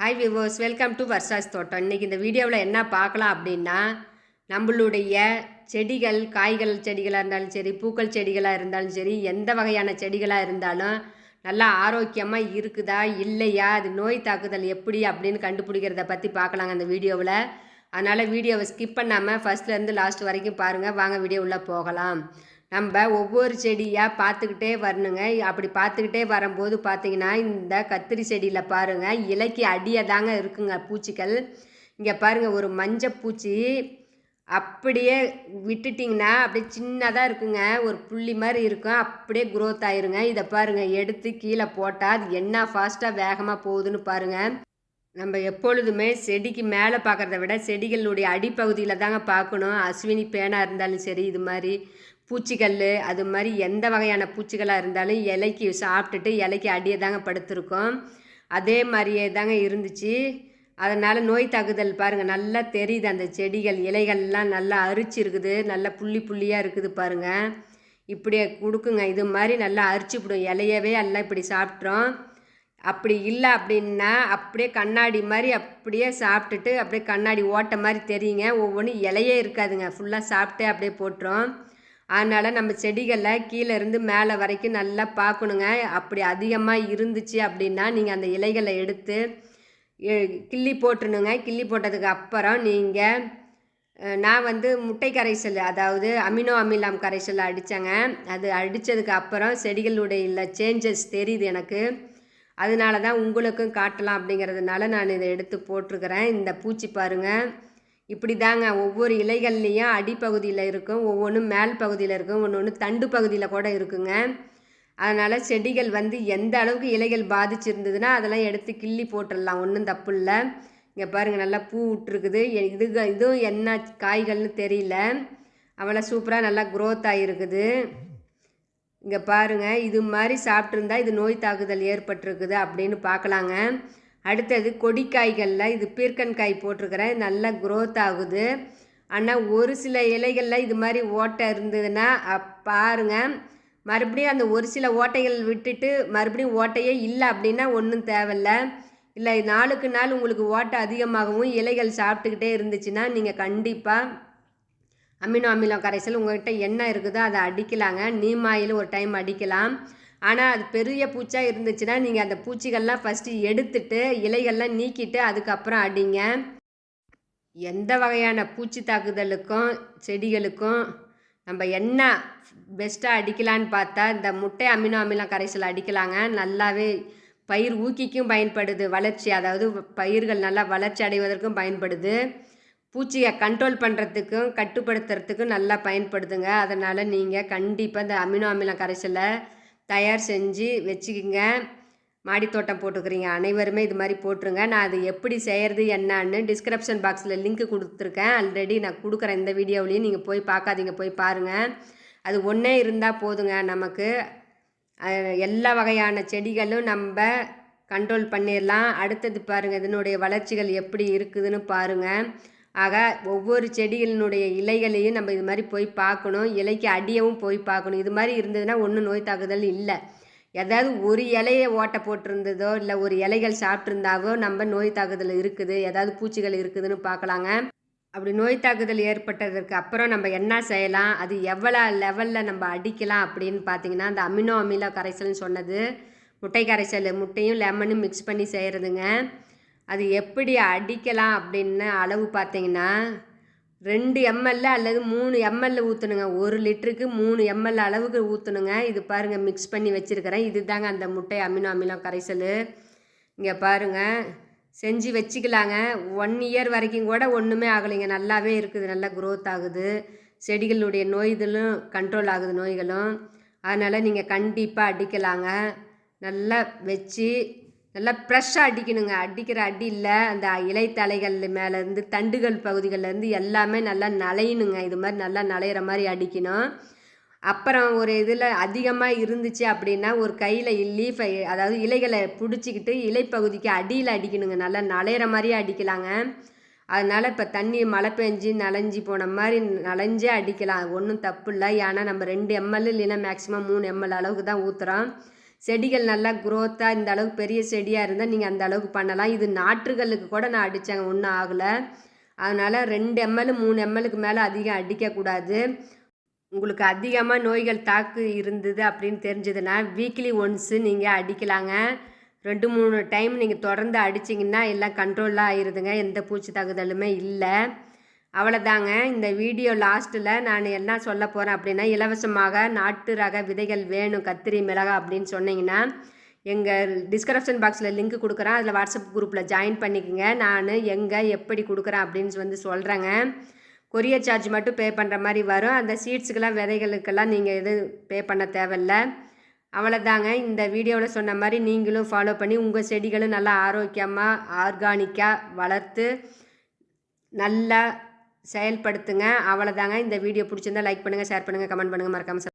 Hi விவோஸ் welcome to Varsha's தோட்டம் இன்றைக்கி இந்த வீடியோவில் என்ன பார்க்கலாம் அப்படின்னா நம்மளுடைய செடிகள் காய்கள் செடிகளாக இருந்தாலும் சரி பூக்கள் செடிகளாக இருந்தாலும் சரி எந்த வகையான செடிகளாக இருந்தாலும் நல்லா ஆரோக்கியமாக இருக்குதா இல்லையா அது நோய் தாக்குதல் எப்படி அப்படின்னு கண்டுபிடிக்கிறத பற்றி பார்க்கலாங்க அந்த வீடியோவில். அதனால் வீடியோவை ஸ்கிப் பண்ணாமல் ஃபஸ்ட்லேருந்து லாஸ்ட் வரைக்கும் பாருங்கள் வாங்க வீடியோ உள்ளே போகலாம். நம்ம ஒவ்வொரு செடியாக பார்த்துக்கிட்டே வரணுங்க. அப்படி பார்த்துக்கிட்டே வரும்போது பார்த்தீங்கன்னா இந்த கத்திரி செடியில் பாருங்கள் இலைக்கு அடியாக தாங்க இருக்குங்க பூச்சிகள். இங்கே பாருங்கள் ஒரு மஞ்சள் பூச்சி அப்படியே விட்டுட்டிங்கன்னா அப்படியே சின்னதாக இருக்குங்க. ஒரு புள்ளி மாதிரி இருக்கும். அப்படியே குரோத் ஆயிருங்க. இதை பாருங்கள் எடுத்து கீழே போட்டால் அது என்ன ஃபாஸ்ட்டாக வேகமாக போகுதுன்னு பாருங்கள் நம்ம எப்பொழுதுமே செடிக்கு மேலே பார்க்குறத விட செடிகளுடைய அடிப்பகுதியில் தாங்க பார்க்கணும். அஸ்வினி பேனாக இருந்தாலும் சரி இது மாதிரி பூச்சிகள் அது மாதிரி எந்த வகையான பூச்சிகளாக இருந்தாலும் இலைக்கு சாப்பிட்டுட்டு இலைக்கு அடியே தாங்க படுத்திருக்கோம். அதே மாதிரியே தாங்க இருந்துச்சு. அதனால் நோய் தாக்குதல் பாருங்கள் நல்லா தெரியுது. அந்த செடிகள் இலைகள்லாம் நல்லா அரிச்சு இருக்குது. நல்லா புள்ளி புள்ளியாக இருக்குது பாருங்கள் இப்படியே கொடுக்குங்க. இது மாதிரி நல்லா அரிச்சுப்பிடும் இலையவே எல்லாம் இப்படி சாப்பிட்றோம் அப்படி இல்லை அப்படின்னா அப்படியே கண்ணாடி மாதிரி அப்படியே சாப்பிட்டுட்டு அப்படியே கண்ணாடி ஓட்டை மாதிரி தெரியுங்க. ஒவ்வொன்றும் இலையே இருக்காதுங்க. ஃபுல்லாக சாப்பிட்டே அப்படியே போட்டுரும் அதனால் நம்ம செடிகளில் கீழே இருந்து மேலே வரைக்கும் நல்லா பார்க்கணுங்க அப்படி அதிகமாக இருந்துச்சு அப்படின்னா நீங்கள் அந்த இலைகளை எடுத்து கிள்ளி போட்டுருணுங்க கிள்ளி போட்டதுக்கு அப்புறம் நீங்கள் நான் வந்து முட்டை கரைசல் அதாவது அமினோ அமிலாம் கரைசல் அடித்தேங்க அது அடித்ததுக்கு அப்புறம் செடிகளுடைய இல்லை சேஞ்சஸ் தெரியுது எனக்கு. அதனால தான் உங்களுக்கும் காட்டலாம் அப்படிங்கிறதுனால நான் இதை எடுத்து போட்டிருக்கிறேன். இந்த பூச்சி பாருங்கள் இப்படி தாங்க ஒவ்வொரு இலைகள்லேயும் அடிப்பகுதியில் இருக்கும் ஒவ்வொன்றும் மேல் பகுதியில் இருக்கும் ஒன்று ஒன்று தண்டு பகுதியில் கூட இருக்குங்க. அதனால் செடிகள் வந்து எந்த அளவுக்கு இலைகள் பாதிச்சிருந்ததுன்னா அதெல்லாம் எடுத்து கிள்ளி போட்டுடலாம் ஒன்றும் தப்பு இல்லை. இங்கே பாருங்கள் நல்லா பூ விட்டுருக்குது. எ- இது இதுவும் என்ன காய்கள்னு தெரியல. அவ்வளோ சூப்பராக நல்லா growth ஆகிருக்குது இங்கே பாருங்கள் இது மாதிரி சாப்பிட்ருந்தா இது நோய் தாக்குதல் ஏற்பட்டிருக்குது அப்படின்னு பார்க்கலாங்க. அடுத்தது கொடிக்காய்களில் இது பீர்க்கன்காய் போட்டிருக்கிறேன். நல்லா க்ரோத் ஆகுது. ஆனால் ஒரு சில இலைகளில் இது மாதிரி ஓட்டை இருந்ததுன்னா பாருங்கள் பாருங்க. மறுபடியும் அந்த ஒரு சில ஓட்டைகள் விட்டுட்டு மறுபடியும் ஓட்டையே இல்லை அப்படின்னா ஒன்றும் தேவையில்ல. இல்லை நாளுக்கு நாள் உங்களுக்கு ஓட்டை அதிகமாகவும் இலைகள் சாப்பிட்டுக்கிட்டே இருந்துச்சுன்னா நீங்கள் கண்டிப்பாக அமினோ அமிலம் கரைசல் உங்கள்கிட்ட என்ன இருக்குதோ அதை அடிக்கலாங்க. நீம் ஆயில் ஒரு டைம் அடிக்கலாம். ஆனால் அது பெரிய பூச்சாக இருந்துச்சுன்னா நீங்கள் அந்த பூச்சிகள்லாம் ஃபஸ்ட்டு எடுத்துட்டு இலைகள்லாம் நீக்கிட்டு அதுக்கப்புறம் அடிங்க. எந்த வகையான பூச்சி தாக்குதலுக்கும் செடிகளுக்கும் நம்ம என்ன பெஸ்ட்டாக அடிக்கலான்னு பார்த்தா இந்த முட்டை அமினோ அமிலம் கரைசல் அடிக்கலாங்க. நல்லாவே பயிர் ஊக்கிக்கும் பயன்படுது. வளர்ச்சி அதாவது பயிர்கள் நல்லா வளர்ச்சி அடைவதற்கும் பயன்படுது. பூச்சியை கண்ட்ரோல் பண்ணுறதுக்கும் கட்டுப்படுத்துறதுக்கும் நல்லா பயன்படுதுங்க. அதனால் நீங்கள் கண்டிப்பாக இந்த அமினோ அமிலம் கரைசலை தயார் செஞ்சு வச்சுக்கிங்க. மாடித்தோட்டம் போட்டுக்கிறீங்க. அனைவருமே இது மாதிரி போட்டுருங்க. நான் அது எப்படி செய்கிறது என்னான்னு டிஸ்கிரிப்ஷன் பாக்ஸில் லிங்க் கொடுத்துருக்கேன். ஆல்ரெடி நான் கொடுக்குறேன் இந்த வீடியோவிலையும் நீங்கள் போய் பார்க்காதீங்க. போய் பாருங்கள் அது ஒன்றே இருந்தால் போதுங்க நமக்கு. எல்லா வகையான செடிகளும் நம்ம கண்ட்ரோல் பண்ணிடலாம் அடுத்தது பாருங்கள் இதனுடைய வளர்ச்சிகள் எப்படி இருக்குதுன்னு பாருங்கள் ஆக ஒவ்வொரு செடிகளினுடைய இலைகளையும் நம்ம இது மாதிரி போய் பார்க்கணும். இலைக்கு அடியவும் போய் பார்க்கணும். இது மாதிரி இருந்ததுன்னா ஒன்றும் நோய் தாக்குதல் இல்லை. ஏதாவது ஒரு இலையை ஓட்டை போட்டிருந்ததோ இல்லை ஒரு இலைகள் சாப்பிட்ருந்தாவோ நம்ம நோய் தாக்குதல் இருக்குது. ஏதாவது பூச்சிகள் இருக்குதுன்னு பார்க்கலாங்க. அப்படி நோய் தாக்குதல் ஏற்பட்டதற்கு அப்புறம் நம்ம என்ன செய்யலாம்? அது எவ்வளோ லெவலில் நம்ம அடிக்கலாம் அப்படின்னு பார்த்தீங்கன்னா அந்த அமினோ அமில கரைசல்னு சொன்னது. முட்டை கரைசல் முட்டையும் லெமனும் மிக்ஸ் பண்ணி செய்கிறதுங்க அது எப்படி அடிக்கலாம் அப்படின்னு அளவு பார்த்தீங்கன்னா ரெண்டு எம்எல்ல அல்லது மூணு எம்எல்ல ஊற்றணுங்க ஒரு லிட்டருக்கு மூணு எம்எல் அளவுக்கு ஊற்றணுங்க இது பாருங்கள் மிக்ஸ் பண்ணி வச்சுருக்கிறேன். இது தாங்க அந்த முட்டை அமினோ அமிலம் கரைசல். இங்கே பாருங்கள் செஞ்சு வச்சுக்கலாங்க. ஒன் இயர் வரைக்கும் கூட ஒன்றுமே ஆகலைங்க. நல்லாவே இருக்குது. நல்லா க்ரோத் ஆகுது. செடிகளுடைய நோய் கண்ட்ரோல் ஆகுது நோய்களும். அதனால் நீங்கள் கண்டிப்பாக அடிக்கலாங்க. நல்லா வச்சு நல்லா ஃப்ரெஷ்ஷாக அடிக்கணுங்க. அடிக்கிற அடி இல்லை அந்த இலைத்தலைகள் மேலேருந்து தண்டுகள் பகுதிகள்லேருந்து எல்லாமே நல்லா நலையணுங்க. இது மாதிரி நல்லா நலையிற மாதிரி அடிக்கணும். அப்புறம் ஒரு இதில் அதிகமாக இருந்துச்சு அப்படின்னா ஒரு கையில் லீஃபை அதாவது இலைகளை பிடிச்சிக்கிட்டு இலைப்பகுதிக்கு அடியில் அடிக்கணுங்க. நல்லா நலையிற மாதிரியே அடிக்கலாங்க. அதனால் இப்போ தண்ணி மழை பெஞ்சு நனைஞ்சி போன மாதிரி நனைஞ்சே அடிக்கலாம். ஒன்றும் தப்பு இல்லை. ஏன்னா நம்ம ரெண்டு எம்எல் இல்லைன்னா மேக்ஸிமம் மூணு எம்எல் அளவுக்கு தான் ஊற்றுறோம் செடிகள் நல்லா குரோத்தாக இந்த அளவுக்கு பெரிய செடியாக இருந்தால் நீங்கள் அந்த அளவுக்கு பண்ணலாம். இது நாற்றுகளுக்கு கூட நான் அடித்தேங்க ஒன்றும் ஆகலை. அதனால் ரெண்டு எம்எல் மூணு எம்எல்லுக்கு மேலே அதிகம் அடிக்கக்கூடாது உங்களுக்கு அதிகமாக நோய்கள் தாக்கு இருந்தது அப்படின்னு தெரிஞ்சதுன்னா வீக்லி ஒன்ஸு நீங்கள் அடிக்கலாங்க. ரெண்டு மூணு டைம் நீங்கள் தொடர்ந்து அடிச்சிங்கன்னா எல்லாம் கண்ட்ரோலாக ஆயிடுதுங்க எந்த பூச்சி தாக்குதலுமே இல்லை. அவ்வளோதாங்க இந்த வீடியோ லாஸ்ட்டில் நான் என்ன சொல்ல போகிறேன் அப்படின்னா இலவசமாக நாட்டு ரக விதைகள் வேணும் கத்திரி மிளகா அப்படின்னு சொன்னீங்கன்னா எங்கள் டிஸ்கிரிப்ஷன் பாக்ஸில் லிங்க் கொடுக்குறேன். அதில் வாட்ஸ்அப் குரூப்பில் ஜாயின் பண்ணிக்கோங்க. நான் எங்கே எப்படி கொடுக்குறேன் அப்படின்னு வந்து சொல்கிறேங்க கொரியர் சார்ஜ் மட்டும் பே பண்ணுற மாதிரி வரும். அந்த சீட்ஸுக்கெல்லாம் விதைகளுக்கெல்லாம் நீங்கள் எதுவும் பே பண்ண தேவையில்ல. அவ்வளோதாங்க இந்த வீடியோவில் சொன்ன மாதிரி நீங்களும் ஃபாலோ பண்ணி உங்கள் செடிகளும் நல்லா ஆரோக்கியமாக ஆர்கானிக்காக வளர்த்து நல்லா செயல்படுத்துங்க. அவ்வளோதாங்க இந்த வீடியோ பிடிச்சிருந்தா லைக் பண்ணுங்கள் ஷேர் பண்ணுங்கள் கமெண்ட் பண்ணுங்கள் மறக்காமல்